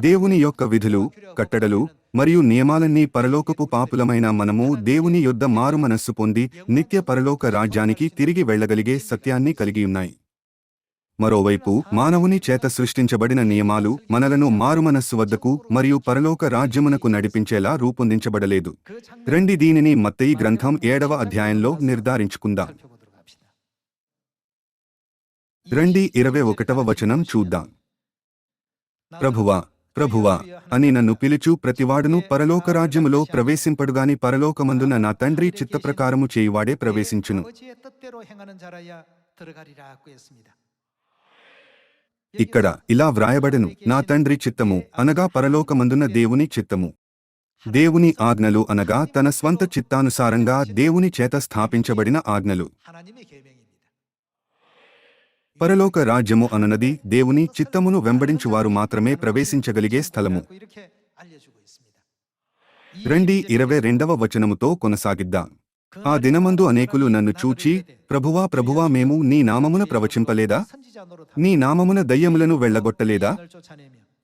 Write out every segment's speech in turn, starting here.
దేవుని యొక్క విధులు కట్టడలు మరియు నియమాలన్నీ పరలోకపు పాపులమైన మనము దేవుని యొద్ద మారు మనస్సు పొంది నిత్య పరలోక రాజ్యానికి తిరిగి వెళ్ళగలిగే సత్యాన్ని కలిగి ఉన్నాయి. మరోవైపు మానవుని చేత సృష్టించబడిన నియమాలు మనలను మారుమనస్సు వద్దకు మరియు పరలోక రాజ్యమునకు నడిపించేలా రూపొందించబడలేదు. రండి దీనిని మత్తయి గ్రంథం ఏడవ అధ్యాయంలో నిర్ధారించుకుందాం. రండి ఇరవై ఒకటవ వచనం చూద్దాం. ప్రభువా ప్రభువా అని నన్ను పిలుచు ప్రతివాడును పరలోక రాజ్యములో ప్రవేశింపడుగాని పరలోకమందున నా తండ్రి చిత్త ప్రకారము చేయువాడే ప్రవేశించును. ఇక్కడ ఇలా వ్రాయబడను నా తండ్రి చిత్తము అనగా పరలోకమందున దేవుని చిత్తము. దేవుని ఆజ్ఞలు అనగా తన స్వంత చిత్తానుసారంగా దేవుని చేత స్థాపించబడిన ఆజ్ఞలు. పరలోక రాజ్యము అననది దేవుని చిత్తమును వెంబడించువారు మాత్రమే ప్రవేశించగలిగే స్థలము. రెండి ఇరవై రెండవ వచనముతో కొనసాగిద్దాం. ఆ దినమందు అనేకులు నన్ను చూచి ప్రభువా ప్రభువా మేము నీ నామమున ప్రవచింపలేదా? నీ నామమున దయ్యములను వెళ్ళగొట్టలేదా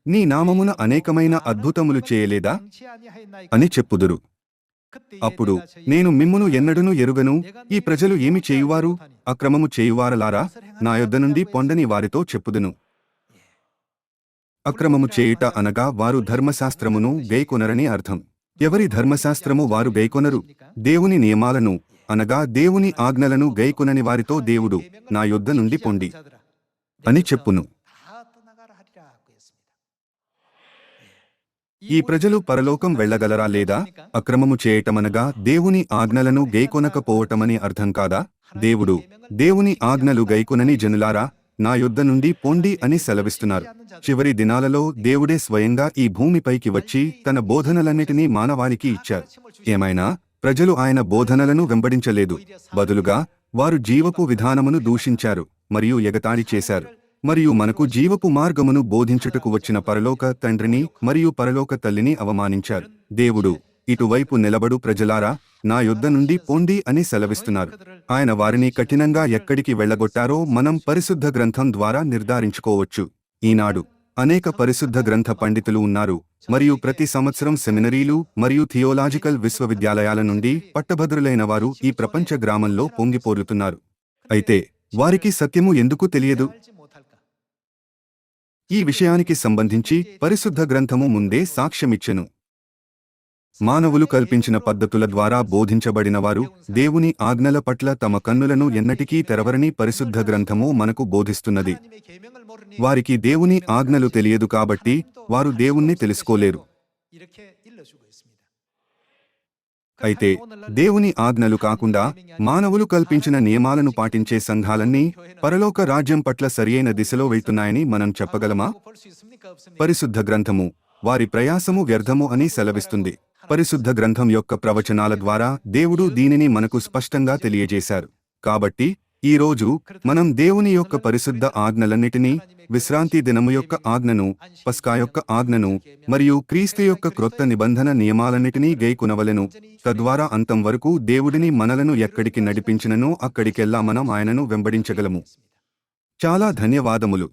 నీ నామమున అనేకమైన అద్భుతములు చేయలేదా? అని చెప్పుదురు. అప్పుడు నేను మిమ్మును ఎన్నడును ఎరుగను? ఈ ప్రజలు ఏమి చేయువారు? అక్రమము చేయువారలారా? నా యొద్ద నుండి పొండని వారితో చెప్పుదును. అక్రమము చేయుట అనగా వారు ధర్మశాస్త్రమును వేకొనరని అర్థం. ఎవరి ధర్మశాస్త్రము వారు వేకొనరు? దేవుని నియమాలను అనగా దేవుని ఆజ్ఞలను గైకొనని వారితో దేవుడు నా యొద్ద నుండి పొండి అని చెప్పును. ఈ ప్రజలు పరలోకం వెళ్ళగలరా లేదా? అక్రమము చేయటమనగా దేవుని ఆజ్ఞలను గైకొనకపోవటమని అర్థం కాదా? దేవుడు దేవుని ఆజ్ఞలు గైకొనని జనులారా నా యుద్ధ నుండి పొండి అని సెలవిస్తున్నారు. చివరి దినాలలో దేవుడే స్వయంగా ఈ భూమిపైకి వచ్చి తన బోధనలన్నిటినీ మానవానికి ఇచ్చారు. ఏమైనా? ప్రజలు ఆయన బోధనలను వెంబడించలేదు. బదులుగా వారు జీవపు విధానమును దూషించారు మరియు ఎగతాళి చేశారు. మరియు మనకు జీవపు మార్గమును బోధించుటకు వచ్చిన పరలోక తండ్రిని మరియు పరలోక తల్లిని అవమానించారు. దేవుడు ఇటువైపు నిలబడు ప్రజలారా నా యుద్ధ నుండి పోండి అని సెలవిస్తున్నారు. ఆయన వారిని కఠినంగా ఎక్కడికి వెళ్ళగొట్టారో మనం పరిశుద్ధ గ్రంథం ద్వారా నిర్ధారించుకోవచ్చు. ఈనాడు అనేక పరిశుద్ధ గ్రంథ పండితులు ఉన్నారు మరియు ప్రతి సంవత్సరం సెమినరీలు మరియు థియోలాజికల్ విశ్వవిద్యాలయాల నుండి పట్టభద్రులైన వారు ఈ ప్రపంచ గ్రామంలో పొంగిపోరుతున్నారు. అయితే వారికి సత్యము ఎందుకు తెలియదు? ఈ విషయానికి సంబంధించి పరిశుద్ధ గ్రంథము ముందే సాక్ష్యమిచ్చెను. మానవులు కల్పించిన పద్ధతుల ద్వారా బోధించబడినవారు దేవుని ఆజ్ఞల పట్ల తమ కన్నులను ఎన్నటికీ తెరవరని పరిశుద్ధ గ్రంథము మనకు బోధిస్తున్నది. వారికి దేవుని ఆజ్ఞలు తెలియదు కాబట్టి వారు దేవుణ్ణి తెలుసుకోలేరు. అయితే దేవుని ఆజ్ఞలు కాకుండా మానవులు కల్పించిన నియమాలను పాటించే సంఘాలన్నీ పరలోక రాజ్యం పట్ల సరియైన దిశలో వెళ్తున్నాయని మనం చెప్పగలమా? పరిశుద్ధ గ్రంథము వారి ప్రయాసము వ్యర్థము అని సెలవిస్తుంది. పరిశుద్ధ గ్రంథం యొక్క ప్రవచనాల ద్వారా దేవుడు దీనిని మనకు స్పష్టంగా తెలియజేశారు. కాబట్టి ఈ రోజు మనం దేవుని యొక్క పరిశుద్ధ ఆజ్ఞలన్నిటినీ విశ్రాంతి దినము యొక్క ఆజ్ఞను పస్కా యొక్క ఆజ్ఞను మరియు క్రీస్తు యొక్క క్రొత్త నిబంధన నియమాలన్నిటినీ గైకునవలెను. తద్వారా అంతం వరకు దేవుడిని మనలను ఎక్కడికి నడిపించిననో అక్కడికెల్లా మనం ఆయనను వెంబడించగలము. చాలా ధన్యవాదములు.